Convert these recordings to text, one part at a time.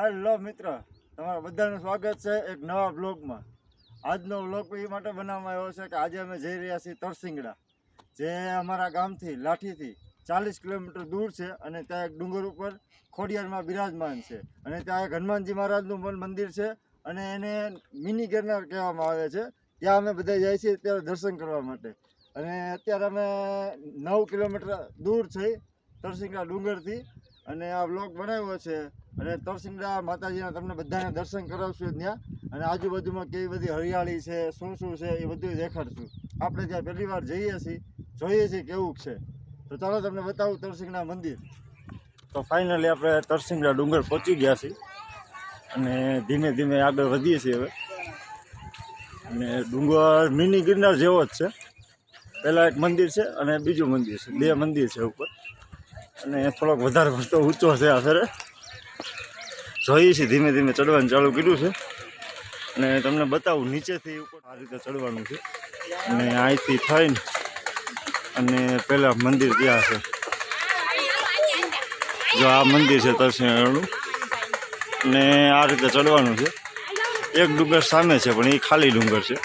Hello મિત્ર, તમારા બધાનું સ્વાગત છે એક નવા બ્લોગમાં આજનો બ્લોગ એ માટે બનાવવામાં આવ્યો છે કે આજે અમે જઈ રહ્યા છીએ તરસિંગડા, જે અમારા ગામથી, લાઠીથી ચાલીસ કિલોમીટર દૂર છે અને ત્યાં એક ડુંગર ઉપર ખોડિયારમાં બિરાજમાન છે. અને ત્યાં એક હનુમાનજી મહારાજનું પણ મંદિર છે અને એને મિની ગિરનાર કહેવામાં આવે છે. ત્યાં અમે બધા જાય છીએ ત્યારે દર્શન કરવા માટે. અને અત્યારે અમે નવ કિલોમીટર દૂર છે તરસિંગડા ડુંગરથી અને આ બ્લોગ બનાવ્યો છે. અને તરસિંગડા માતાજીના તમને બધાને દર્શન કરાવશું ત્યાં. અને આજુબાજુમાં કેવી બધી હરિયાળી છે, શું શું છે એ બધું દેખાડશું. આપણે ત્યાં પહેલી વાર જઈએ છીએ, જોઈએ છીએ કેવું છે. તો ચાલો તમને બતાવું તરસિંગડા મંદિર. તો ફાઇનલી આપણે તરસિંગડા ડુંગર પહોંચી ગયા છીએ. અને ધીમે ધીમે આગળ વધીએ છીએ હવે. અને ડુંગર મિની ગિરનાર જેવો જ છે. પહેલાં એક મંદિર છે અને બીજું મંદિર છે. બે મંદિર છે ઉપર. અને થોડોક વધારે પડતો ઊંચો છે આ ફેરે જોઈએ છીએ ધીમે ધીમે ચડવાનું ચાલુ કર્યું છે. અને તમને બતાવું, નીચેથી ઉપર આ રીતે ચડવાનું છે. અને અહીંથી થઈને અને પહેલાં મંદિર ત્યાં છે. જો આ મંદિર છે તરસિંહનું અને આ રીતે ચડવાનું છે. એક ડુંગર સામે છે, પણ એ ખાલી ડુંગર છે.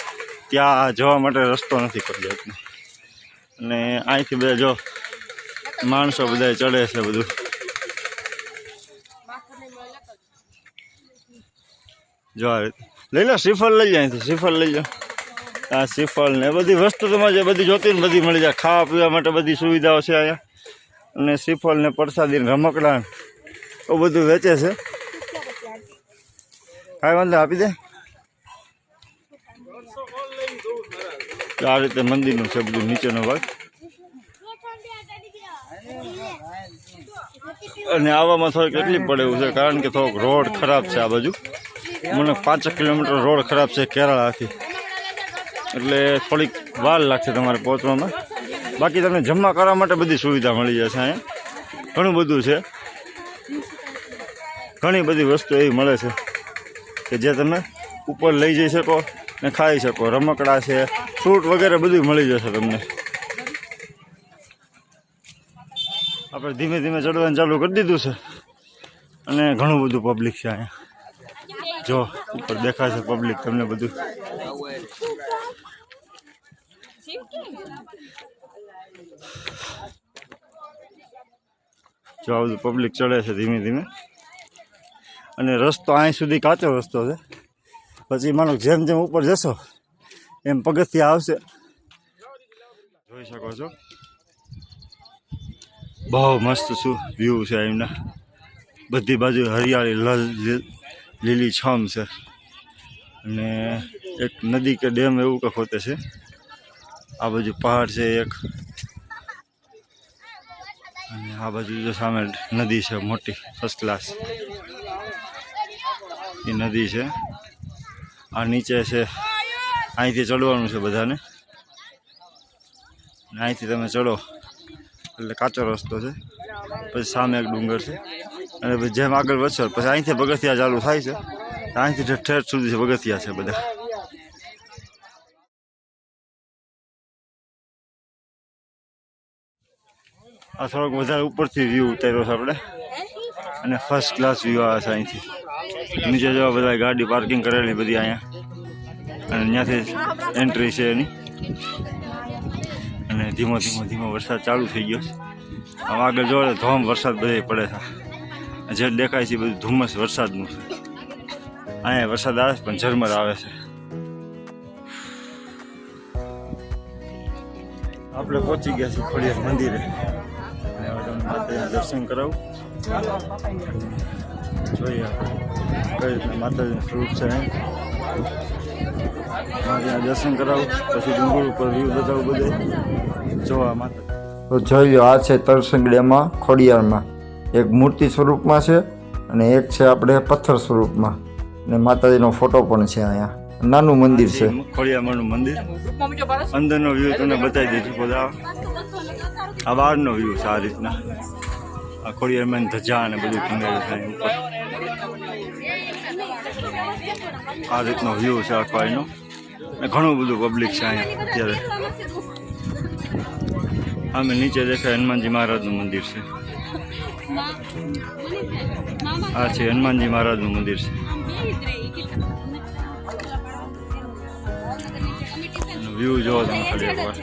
ત્યાં જવા માટે રસ્તો નથી પડ્યો અને અહીંથી બધા જો માણસો બધા ચડે છે બધું. જો લઈ લો, શ્રીફળ લઈ જાય તો શ્રીફળ લઈ જાઓ આ શ્રીફળ ને બધી વસ્તુ તમારે બધી જોતી ને બધી મળી જાય. ખાવા પીવા માટે બધી સુવિધાઓ છે અહીંયા. અને શ્રીફળ ને પ્રસાદી ને રમકડા એવું બધું વેચે છે. કાંઈ વાંધો આપી દે. આ રીતે મંદિરનું છે બધું નીચેનો ભાગ. અને આવવામાં થોડીક તકલીફ પડે એવું છે, કારણ કે થોડોક રોડ ખરાબ છે આ બાજુ. મને પાંચ કિલોમીટર રોડ ખરાબ છે કેરળાથી. એટલે થોડીક વાર લાગશે તમારે પહોંચવામાં. બાકી તમને જમવા કરવા માટે બધી સુવિધા મળી જશે અહીંયા. ઘણું બધું છે. ઘણી બધી વસ્તુ એવી મળે છે કે જે તમે ઉપર લઈ જઈ શકો ને ખાઈ શકો. રમકડા છે, ફ્રૂટ વગેરે બધું મળી જશે તમને. આપણે ધીમે ધીમે ચડવાનું ચાલુ કરી દીધું છે. અને ઘણું બધું પબ્લિક છે અહીંયા. જો, ઉપર દેખાય છે પબ્લિક તમને બધું. જો, આ બધું પબ્લિક ચડે છે ધીમે ધીમે. અને રસ્તો અહીં સુધી કાચો રસ્તો છે. પછી માનો જેમ જેમ ઉપર જશો, એમ પગથિયા આવશે. જોઈ શકો છો. બહુ મસ્ત શું વ્યૂ છે એમના. બધી બાજુ હરિયાળી, લલ છમ છે. અને એક નદી કે ડેમ એવું કંઈક હોતે છે. આ બાજુ પહાડ છે એક. અને આ બાજુ જો સામે નદી છે, મોટી ફર્સ્ટ ક્લાસ એ નદી છે. આ નીચે છે. અહીંથી ચડવાનું છે બધાને. અહીંથી તમે ચડો. એટલે કાચો રસ્તો છે. પછી સામે એક ડુંગર છે. અને પછી જેમ આગળ વધશો, પછી અહીંથી પગથિયા ચાલુ થાય છે. અહીંથી ઠેઠ સુધી પગથિયા છે બધા. આ થોડોક વધારે ઉપરથી વ્યૂ ઉતાર્યો છે આપણે. અને ફર્સ્ટ ક્લાસ વ્યૂ આવે છે અહીંથી. નીચે જવા બધા ગાડી પાર્કિંગ કરેલી બધી અહીંયા. અને ત્યાંથી એન્ટ્રી છે એની. અને ધીમો ધીમો ધીમો વરસાદ ચાલુ થઈ ગયો છે. હવે આગળ જોડે ધોમ વરસાદ બધે પડે છે. જે દેખાય છે બધું ધુમ્મસ વરસાદનું છે. અહીંયા વરસાદ આવે છે પણ ઝરમર આવે છે. આપણે પહોંચી ગયા છીએ ખોડિયાર મંદિરે. માતાજીના દર્શન કરાવું. જોઈએ આપણે કઈ માતાજીનું સ્વરૂપ છે માતાજીના દર્શન કરાવું પછી ડુંગર ઉપર વ્યૂ બતાવું બધું. જોવા માટે. તો જોઈ લો આ છે તરસંગડીયામાં ખોડિયારમાં. એક મૂર્તિ સ્વરૂપમાં છે અને એક છે આપણે પથ્થર સ્વરૂપમાં. અને માતાજીનો ફોટો પણ છે અહીંયા. નાનું મંદિર છે. ખોડિયામાનું મંદિર. અંદરનો વ્યૂ તમને બતાવી દઈશું બધા. આ બહારનો વ્યૂ છે આ રીતના. આ ખોડિયારમાં ધજા અને બધું છે ઉપર. આ રીતનો વ્યૂ છે આખો એનો ઘણું બધું પબ્લિક છે અહીંયા, અત્યારે. અમે નીચે દેખાય હનુમાનજી મહારાજનું મંદિર છે. આ છે હનુમાનજી મહારાજનું મંદિર છે. વ્યૂ જોવો તમે ખાલી એકવાર